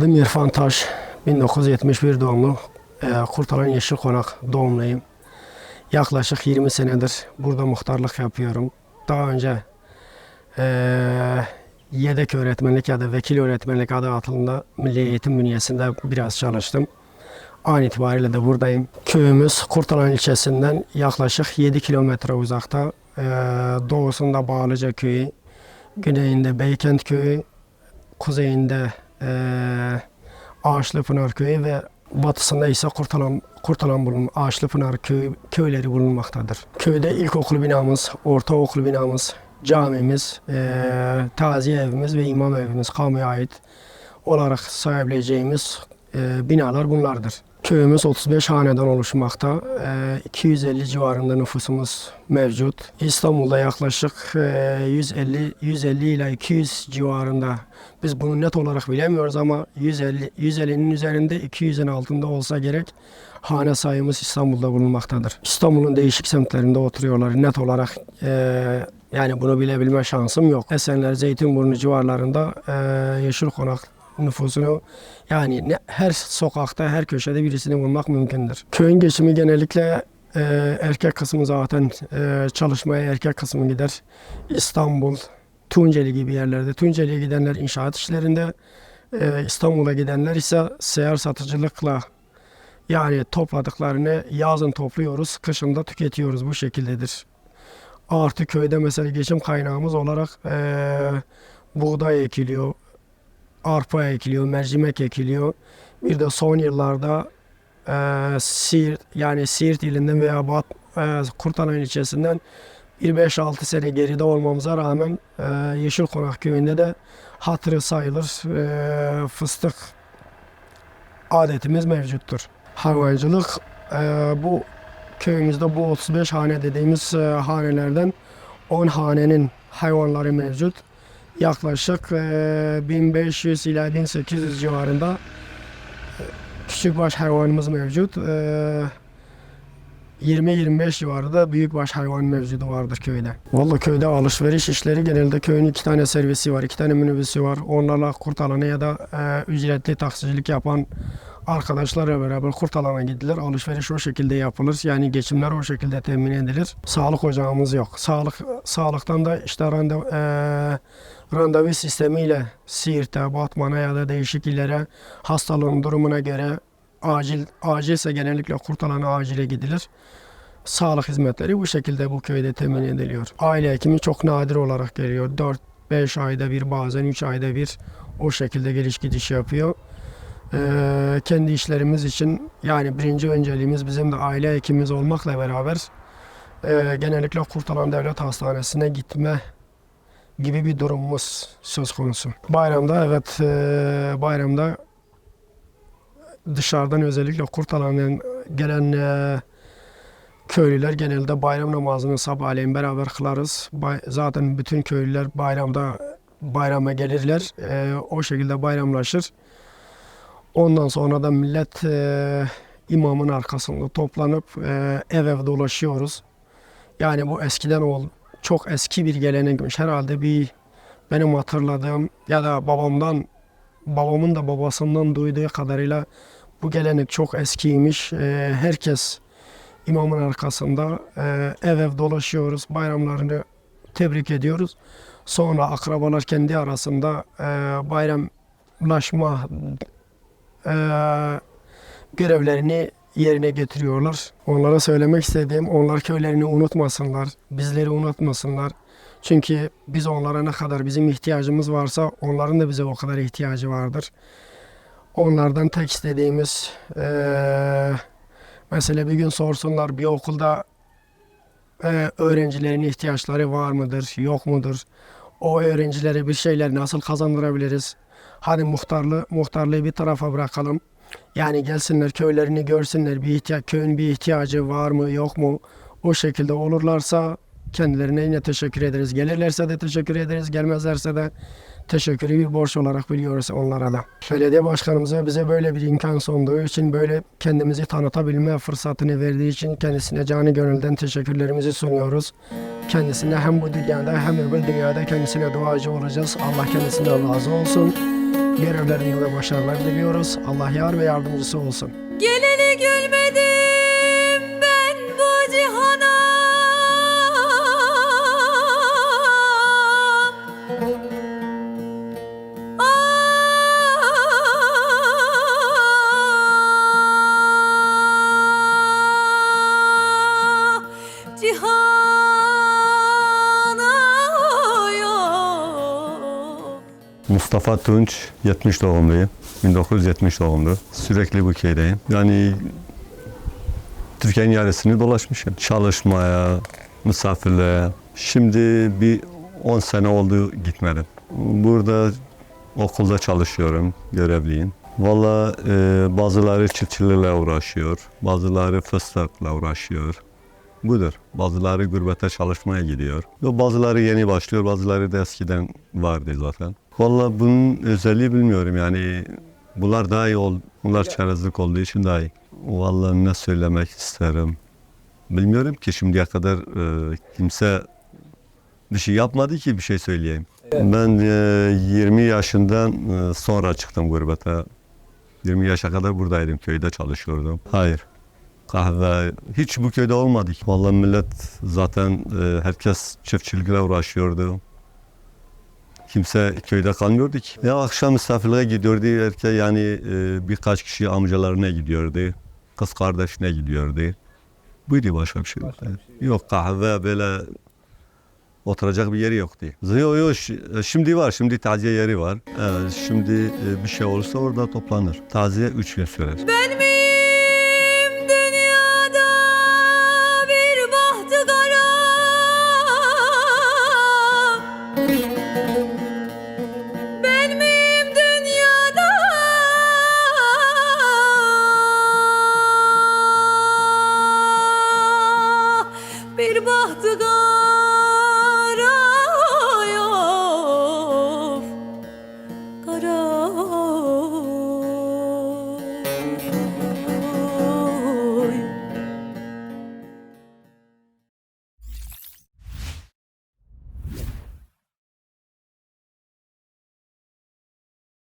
Adım İrfan Taş. 1971 doğumlu. Ee, Kurtalan Yeşil Konak doğumluyum. Yaklaşık 20 senedir burada muhtarlık yapıyorum. Daha önce ee, yedek öğretmenlik ya da vekil öğretmenlik adı altında Milli Eğitim bünyesinde biraz çalıştım. An itibariyle de buradayım. Köyümüz Kurtalan ilçesinden yaklaşık 7 kilometre uzakta. Ee, doğusunda Bağlıca köyü, güneyinde Beykent köyü, kuzeyinde eee Ağaçlıpınar köyü ve batısında ise Kurtalan, Kurtalan bulun, Ağaçlıpınar köy, köyleri bulunmaktadır. Köyde ilkokul binamız, ortaokul binamız, camimiz, eee taziye evimiz ve imam evimiz kamuya ait olarak sayabileceğimiz eee, binalar bunlardır. Köyümüz 35 haneden oluşmakta. Eee, 250 civarında nüfusumuz mevcut. İstanbul'da yaklaşık eee, 150 150 ile 200 civarında. Biz bunu net olarak bilemiyoruz ama 150 150'nin üzerinde 200'ün altında olsa gerek hane sayımız İstanbul'da bulunmaktadır. İstanbul'un değişik semtlerinde oturuyorlar. Net olarak eee, yani bunu bilebilme şansım yok. Esenler, Zeytinburnu civarlarında eee Yeşil Konak nüfusunu yani ne, her sokakta, her köşede birisini bulmak mümkündür. Köyün geçimi genellikle e, erkek kısmı zaten e, çalışmaya erkek kısmı gider. İstanbul, Tunceli gibi yerlerde. Tunceli'ye gidenler inşaat işlerinde, e, İstanbul'a gidenler ise seyyar satıcılıkla yani topladıklarını yazın topluyoruz, kışında tüketiyoruz bu şekildedir. Artı köyde mesela geçim kaynağımız olarak e, buğday ekiliyor, arpa ekiliyor, mercimek ekiliyor. Bir de son yıllarda e, Siirt yani Siirt ilinden veya Bat, e, Kurtalan ilçesinden bir 5-6 sene geride olmamıza rağmen e, Yeşil Konak köyünde de hatırı sayılır e, fıstık adetimiz mevcuttur. Hayvancılık e, bu köyümüzde bu 35 hane dediğimiz e, hanelerden 10 hanenin hayvanları mevcut yaklaşık e, 1500 ila 1800 civarında e, küçükbaş hayvanımız mevcut. E, 20-25 civarında büyükbaş hayvan mevcudu vardır köyde. Vallahi köyde alışveriş işleri genelde köyün iki tane servisi var, iki tane minibüsü var. Onlarla kurtalanı ya da e, ücretli taksicilik yapan arkadaşlarla beraber kurtalana gidilir. Alışveriş o şekilde yapılır. Yani geçimler o şekilde temin edilir. Sağlık ocağımız yok. Sağlık sağlıktan da işte randevu, e, randevu sistemiyle Siirt'e, Batman'a ya da değişik illere hastalığın durumuna göre acil acilse genellikle kurtalana acile gidilir. Sağlık hizmetleri bu şekilde bu köyde temin ediliyor. Aile hekimi çok nadir olarak geliyor. 4-5 ayda bir bazen 3 ayda bir o şekilde geliş gidiş yapıyor. Ee, kendi işlerimiz için yani birinci önceliğimiz bizim de aile hekimimiz olmakla beraber e, genellikle Kurtalan Devlet Hastanesi'ne gitme gibi bir durumumuz söz konusu. Bayramda evet e, bayramda dışarıdan özellikle Kurtalan'dan gelen e, köylüler genelde bayram namazını sabahleyin beraber kılarız. Zaten bütün köylüler bayramda bayrama gelirler. E, o şekilde bayramlaşır. Ondan sonra da millet e, imamın arkasında toplanıp e, ev ev dolaşıyoruz. Yani bu eskiden ol çok eski bir gelenekmiş. Herhalde bir benim hatırladığım ya da babamdan babamın da babasından duyduğu kadarıyla bu gelenek çok eskiymiş. E, herkes imamın arkasında e, ev ev dolaşıyoruz. Bayramlarını tebrik ediyoruz. Sonra akrabalar kendi arasında e, bayramlaşma e, görevlerini yerine getiriyorlar. Onlara söylemek istediğim onlar köylerini unutmasınlar, bizleri unutmasınlar. Çünkü biz onlara ne kadar bizim ihtiyacımız varsa onların da bize o kadar ihtiyacı vardır. Onlardan tek istediğimiz eee mesela bir gün sorsunlar bir okulda eee, öğrencilerin ihtiyaçları var mıdır, yok mudur? O öğrencilere bir şeyler nasıl kazandırabiliriz? Hadi muhtarlığı, muhtarlığı bir tarafa bırakalım. Yani gelsinler köylerini görsünler. Bir ihtiyaç, köyün bir ihtiyacı var mı yok mu? O şekilde olurlarsa kendilerine yine teşekkür ederiz. Gelirlerse de teşekkür ederiz. Gelmezlerse de teşekkürü bir borç olarak biliyoruz onlara da. Belediye başkanımıza bize böyle bir imkan sunduğu için böyle kendimizi tanıtabilme fırsatını verdiği için kendisine canı gönülden teşekkürlerimizi sunuyoruz. Kendisine hem bu dünyada hem öbür dünyada kendisine duacı olacağız. Allah kendisinden razı olsun. Görevlerinde başarılar diliyoruz. Allah yar ve yardımcısı olsun. Geleli gülmedim Mustafa Tunç, 70 doğumluyum. 1970 doğumlu. Sürekli bu köydeyim. Yani Türkiye'nin yarısını dolaşmışım. Çalışmaya, misafirliğe. Şimdi bir 10 sene oldu gitmedim. Burada okulda çalışıyorum, görevliyim. Valla e, bazıları çiftçilikle uğraşıyor, bazıları fıstıkla uğraşıyor. Budur. Bazıları gurbete çalışmaya gidiyor. Bazıları yeni başlıyor, bazıları da eskiden vardı zaten. Valla bunun özelliği bilmiyorum yani. Bunlar daha iyi ol, bunlar çerezlik olduğu için daha iyi. Valla ne söylemek isterim. Bilmiyorum ki şimdiye kadar e, kimse bir şey yapmadı ki bir şey söyleyeyim. Ben e, 20 yaşından e, sonra çıktım gurbete. 20 yaşa kadar buradaydım, köyde çalışıyordum. Hayır. Kahve hiç bu köyde olmadı. Vallahi millet zaten e, herkes çiftçilikle uğraşıyordu. Kimse köyde kalmıyordu ki. Ya akşam misafirliğe gidiyordu erkek yani e, birkaç kişi amcalarına gidiyordu. Kız kardeşine gidiyordu. Buydu başka bir şey yok. Yok kahve böyle oturacak bir yeri yoktu. Yok yok şi- şimdi var şimdi taziye yeri var. Evet, şimdi e, bir şey olursa orada toplanır. Taziye üç gün sürer. Ben mi